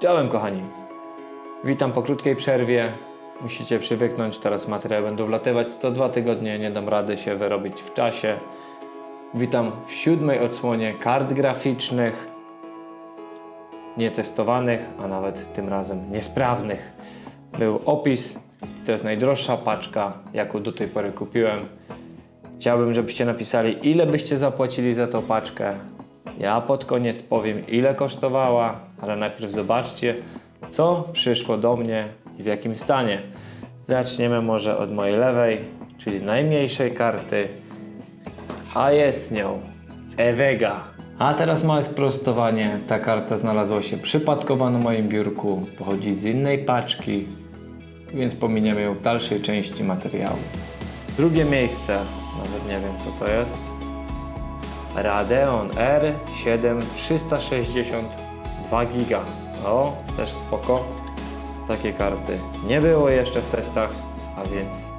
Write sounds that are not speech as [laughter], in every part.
Czołem kochani. Witam po krótkiej przerwie. Musicie przywyknąć, teraz materiały będą wlatywać co dwa tygodnie, nie dam rady się wyrobić w czasie. Witam w siódmej odsłonie kart graficznych, nietestowanych, a nawet tym razem niesprawnych. Był opis i to jest najdroższa paczka, jaką do tej pory kupiłem. Chciałbym, żebyście napisali, ile byście zapłacili za tą paczkę. Ja pod koniec powiem, ile kosztowała, ale najpierw zobaczcie, co przyszło do mnie i w jakim stanie. Zaczniemy może od mojej lewej, czyli najmniejszej karty, a jest nią Ewega. A teraz małe sprostowanie. Ta karta znalazła się przypadkowo na moim biurku, pochodzi z innej paczki, więc pominiemy ją w dalszej części materiału. Drugie miejsce, nawet nie wiem co to jest. Radeon R7 362 GB. O, też spoko. Takie karty nie było jeszcze w testach, a więc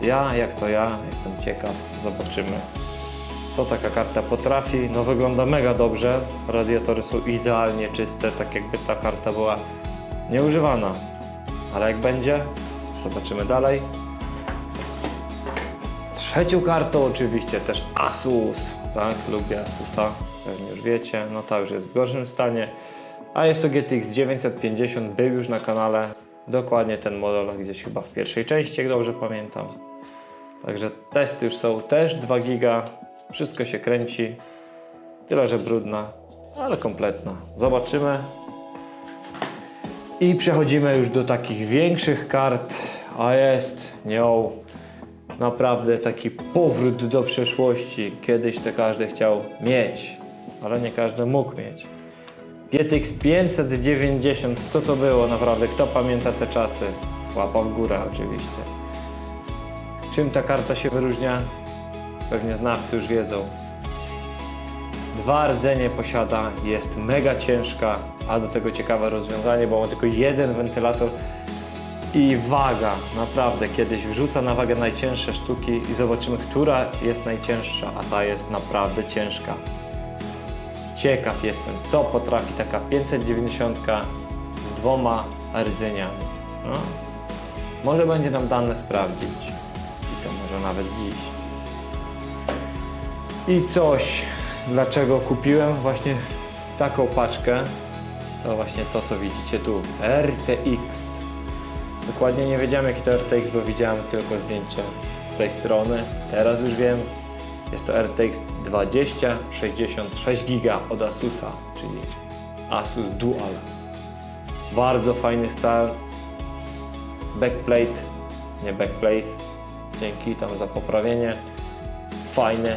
ja, jak to ja, jestem ciekaw. Zobaczymy, co taka karta potrafi. No wygląda mega dobrze. Radiatory są idealnie czyste, tak jakby ta karta była nieużywana. Ale jak będzie, zobaczymy dalej. Trzecią kartą oczywiście też Asus, tak? Lubię Asusa, pewnie już wiecie. No ta już jest w gorszym stanie. A jest to GTX 950, był już na kanale. Dokładnie ten model gdzieś chyba w pierwszej części, jak dobrze pamiętam. Także testy już są też 2 giga. Wszystko się kręci. Tyle, że brudna, ale kompletna. Zobaczymy. I przechodzimy już do takich większych kart, a jest nią naprawdę taki powrót do przeszłości. Kiedyś to każdy chciał mieć, ale nie każdy mógł mieć. GTX 590, co to było naprawdę? Kto pamięta te czasy? Łapa w górę oczywiście. Czym ta karta się wyróżnia? Pewnie znawcy już wiedzą. Dwa rdzenie posiada, jest mega ciężka, a do tego ciekawe rozwiązanie, bo ma tylko jeden wentylator i waga. Naprawdę, kiedyś wrzuca na wagę najcięższe sztuki i zobaczymy, która jest najcięższa, a ta jest naprawdę ciężka. Ciekaw jestem, co potrafi taka 590 z dwoma rdzeniami. No. Może będzie nam dane sprawdzić. I to może nawet dziś. I coś, dlaczego kupiłem właśnie taką paczkę, to właśnie to, co widzicie tu. RTX. Dokładnie nie wiedziałem, jaki to RTX, bo widziałem tylko zdjęcie z tej strony. Teraz już wiem. Jest to RTX 2066 GB od Asusa, czyli Asus Dual. Bardzo fajny stal. Backplate, nie backplace. Dzięki tam za poprawienie. Fajny.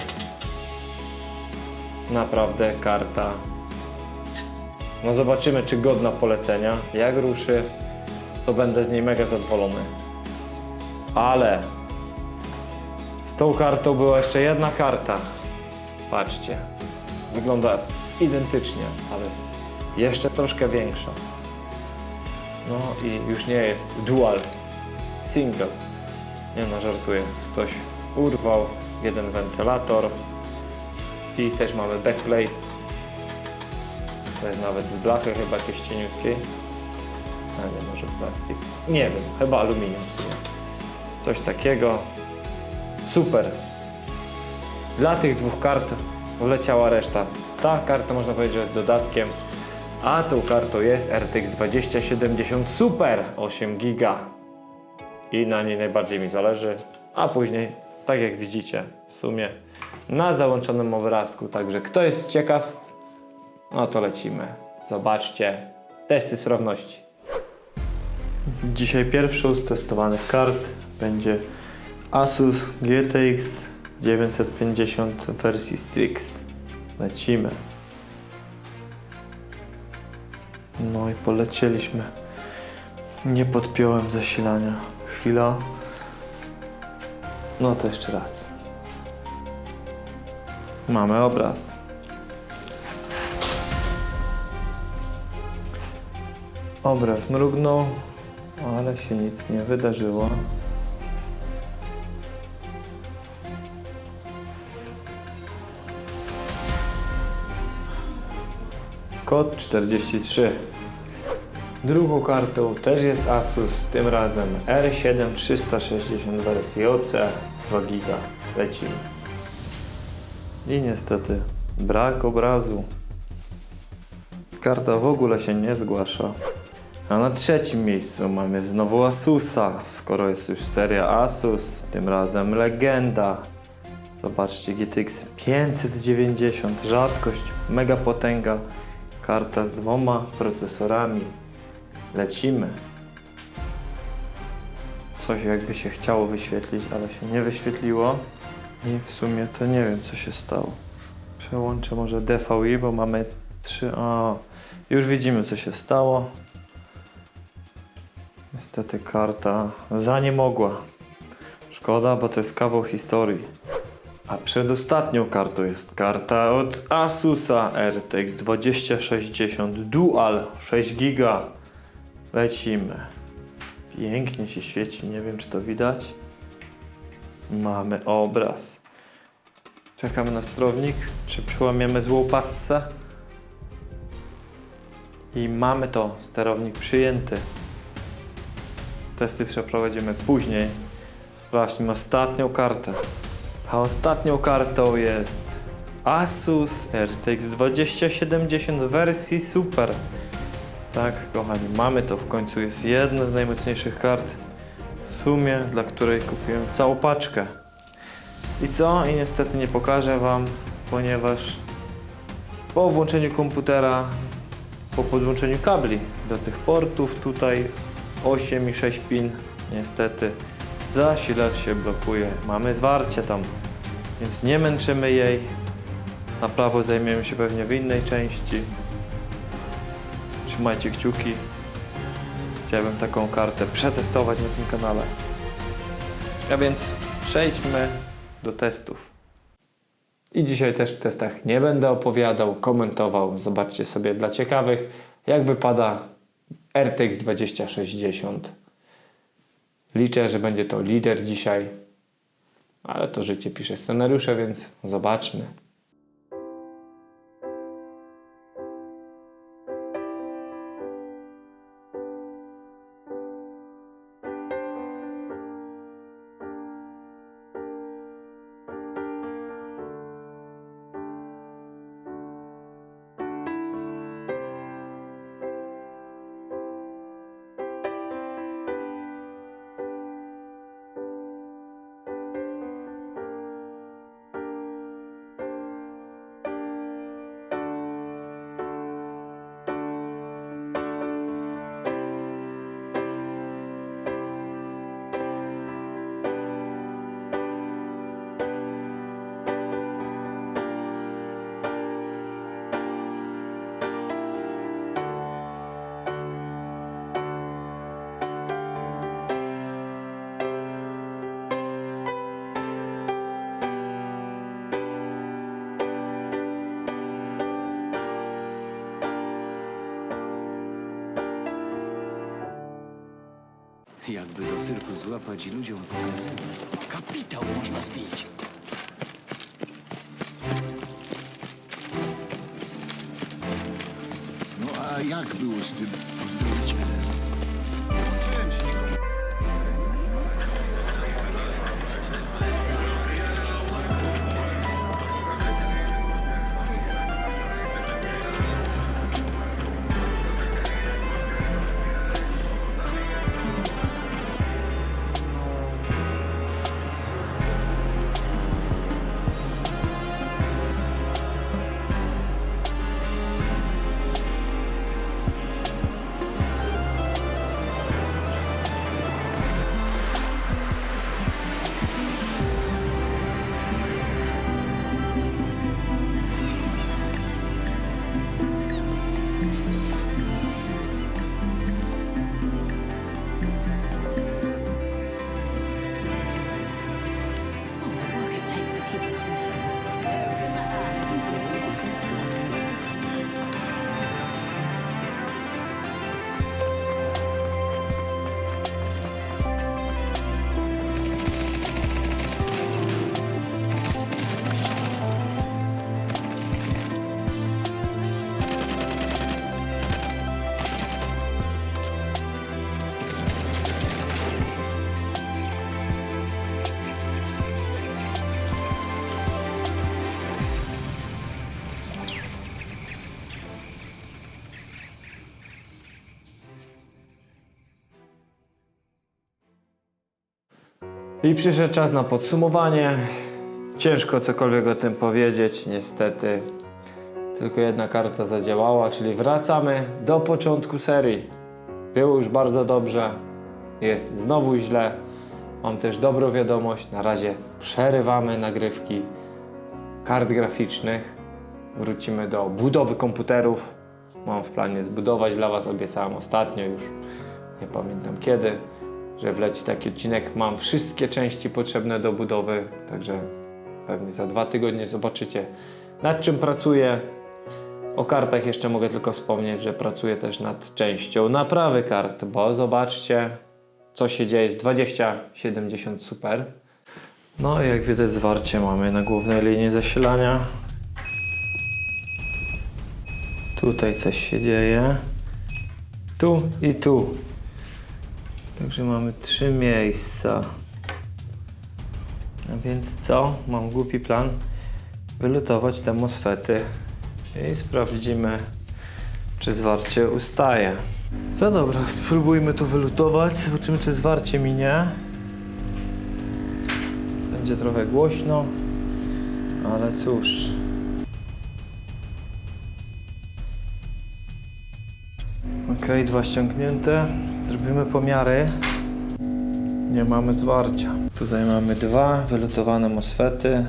Naprawdę karta. No zobaczymy, czy godna polecenia. Jak ruszy, to będę z niej mega zadowolony. Ale z tą kartą była jeszcze jedna karta. Patrzcie. Wygląda identycznie, ale jest jeszcze troszkę większa. No i już nie jest dual, single. Nie no, żartuję. Ktoś urwał jeden wentylator i też mamy backplate. To jest nawet z blachy chyba jakieś cieniutkiej. A nie, może plastik. Nie wiem, chyba aluminium w sumie. Coś takiego. Super. Dla tych dwóch kart wleciała reszta. Ta karta można powiedzieć, że jest dodatkiem, a tą kartą jest RTX 2070 Super 8 GB. I na niej najbardziej mi zależy, a później, tak jak widzicie, w sumie na załączonym obrazku. Także kto jest ciekaw, no to lecimy. Zobaczcie testy sprawności. Dzisiaj pierwszą z testowanych kart będzie Asus GTX 950 w wersji Strix. Lecimy. No i polecieliśmy. Nie podpiąłem zasilania. Chwila. No to jeszcze raz. Mamy obraz. Obraz mrugnął, ale się nic nie wydarzyło. Kod 43. Drugą kartą też jest Asus, tym razem R7 360 wersji OC 2 giga. Lecimy. I niestety brak obrazu. Karta w ogóle się nie zgłasza. A na trzecim miejscu mamy znowu Asusa, skoro jest już seria Asus, tym razem legenda. Zobaczcie, GTX 590, rzadkość, mega potęga, karta z dwoma procesorami. Lecimy. Coś jakby się chciało wyświetlić, ale się nie wyświetliło. I w sumie to nie wiem, co się stało. Przełączę może DVI, bo mamy trzy. O, już widzimy, co się stało. Niestety karta za nie mogła. Szkoda, bo to jest kawał historii. A przedostatnią kartą jest karta od Asusa RTX 2060 Dual 6 GB. Lecimy. Pięknie się świeci, nie wiem czy to widać. Mamy obraz. Czekamy na sterownik, czy przyłamiemy złą passę. I mamy to, sterownik przyjęty. Testy przeprowadzimy później. Sprawdźmy ostatnią kartę. A ostatnią kartą jest Asus RTX 2070 w wersji Super. Tak, kochani, mamy to w końcu. Jest jedna z najmocniejszych kart w sumie, dla której kupiłem całą paczkę. I co? I niestety nie pokażę Wam, ponieważ po włączeniu komputera, po podłączeniu kabli do tych portów, tutaj 8 i 6 pin, niestety zasilacz się blokuje. Mamy zwarcie tam, więc nie męczymy jej. Na prawo zajmiemy się pewnie w innej części. Trzymajcie kciuki. Chciałbym taką kartę przetestować na tym kanale. A więc przejdźmy do testów. I dzisiaj też w testach nie będę opowiadał, komentował. Zobaczcie sobie dla ciekawych, jak wypada RTX 2060. Liczę, że będzie to lider dzisiaj, ale to życie pisze scenariusze, więc zobaczmy. Jakby do cyrku złapać i ludziom pokazywać. Kapitał można zbić. No a jak było z tym I przyszedł czas na podsumowanie. Ciężko cokolwiek o tym powiedzieć, niestety. Tylko jedna karta zadziałała, czyli wracamy do początku serii. Było już bardzo dobrze, jest znowu źle. Mam też dobrą wiadomość. Na razie przerywamy nagrywki kart graficznych. Wrócimy do budowy komputerów. Mam w planie zbudować dla Was, obiecałem ostatnio już, nie pamiętam kiedy, że wleci taki odcinek. Mam wszystkie części potrzebne do budowy, także pewnie za dwa tygodnie zobaczycie nad czym pracuję. O kartach jeszcze mogę tylko wspomnieć, że pracuję też nad częścią naprawy kart, bo zobaczcie, co się dzieje z 2070 Super. No i jak widać zwarcie mamy na głównej linii zasilania. Tutaj coś się dzieje. Tu i tu. Także mamy trzy miejsca. A więc co? Mam głupi plan. Wylutować te mosfety i sprawdzimy, czy zwarcie ustaje. Co dobra, spróbujmy to wylutować. Zobaczymy, czy zwarcie minie. Będzie trochę głośno, ale cóż. Ok, dwa ściągnięte. Zrobimy pomiary. Nie mamy zwarcia. Tutaj mamy dwa wylutowane mosfety.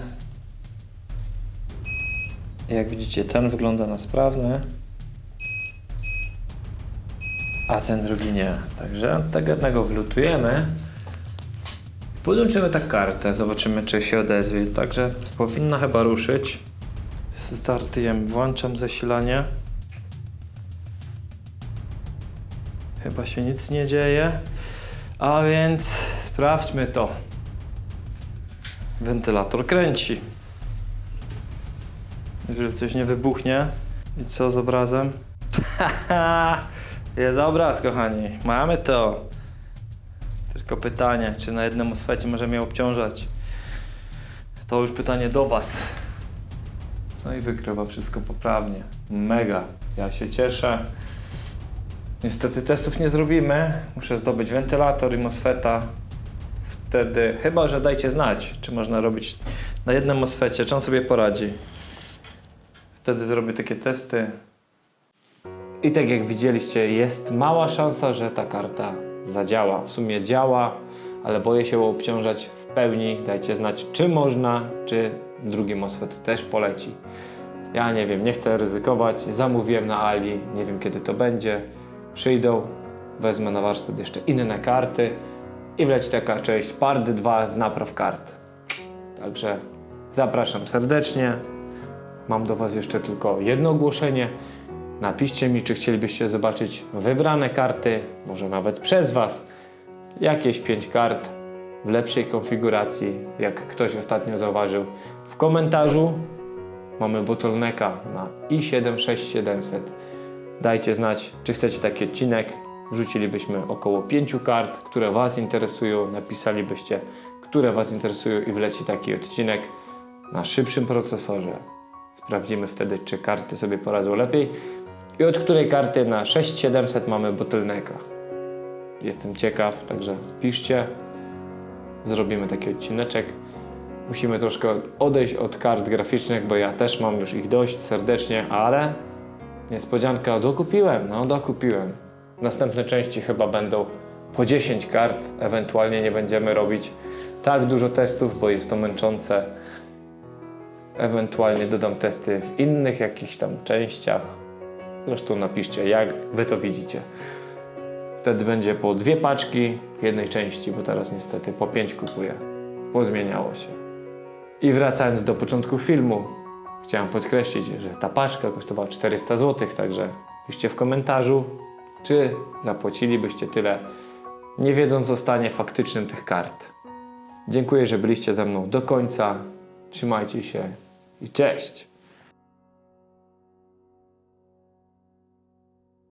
Jak widzicie, ten wygląda na sprawny, a ten drugi nie. Także tego jednego wlutujemy. Podłączymy tak kartę, zobaczymy czy się odezwie. Także powinna chyba ruszyć. Startujemy, włączam zasilanie. Chyba się nic nie dzieje. A więc sprawdźmy to. Wentylator kręci. Jeżeli coś nie wybuchnie. I co z obrazem? [laughs] Jest obraz, kochani. Mamy to. Tylko pytanie, czy na jednym oswecie możemy je obciążać? To już pytanie do Was. No i wykrywa wszystko poprawnie. Mega. Ja się cieszę. Niestety testów nie zrobimy. Muszę zdobyć wentylator i MOSFETA. Wtedy, chyba że dajcie znać, czy można robić na jednym MOSFETie, czy on sobie poradzi. Wtedy zrobię takie testy. I tak jak widzieliście, jest mała szansa, że ta karta zadziała. W sumie działa, ale boję się obciążać w pełni. Dajcie znać, czy można, czy drugi MOSFET też poleci. Ja nie wiem, nie chcę ryzykować. Zamówiłem na Ali, nie wiem kiedy to będzie. Przyjdą, wezmę na warsztat jeszcze inne karty i wleci taka część part 2 z napraw kart. Także zapraszam serdecznie. Mam do Was jeszcze tylko jedno ogłoszenie. Napiszcie mi, czy chcielibyście zobaczyć wybrane karty, może nawet przez Was. Jakieś 5 kart w lepszej konfiguracji, jak ktoś ostatnio zauważył. W komentarzu mamy bottlenecka na i76700. Dajcie znać, czy chcecie taki odcinek. Wrzucilibyśmy około 5 kart, które Was interesują. Napisalibyście, które Was interesują i wleci taki odcinek na szybszym procesorze. Sprawdzimy wtedy, czy karty sobie poradzą lepiej i od której karty na 6700 mamy bottlenecka. Jestem ciekaw, także piszcie. Zrobimy taki odcineczek. Musimy troszkę odejść od kart graficznych, bo ja też mam już ich dość serdecznie, ale niespodzianka, dokupiłem, no dokupiłem. Następne części chyba będą po 10 kart, ewentualnie nie będziemy robić tak dużo testów, bo jest to męczące. Ewentualnie dodam testy w innych jakichś tam częściach. Zresztą napiszcie, jak wy to widzicie. Wtedy będzie po dwie paczki w jednej części, bo teraz niestety po pięć kupuję. Pozmieniało się. I wracając do początku filmu, chciałem podkreślić, że ta paczka kosztowała 400 zł, także piszcie w komentarzu, czy zapłacilibyście tyle, nie wiedząc o stanie faktycznym tych kart. Dziękuję, że byliście ze mną do końca. Trzymajcie się i cześć!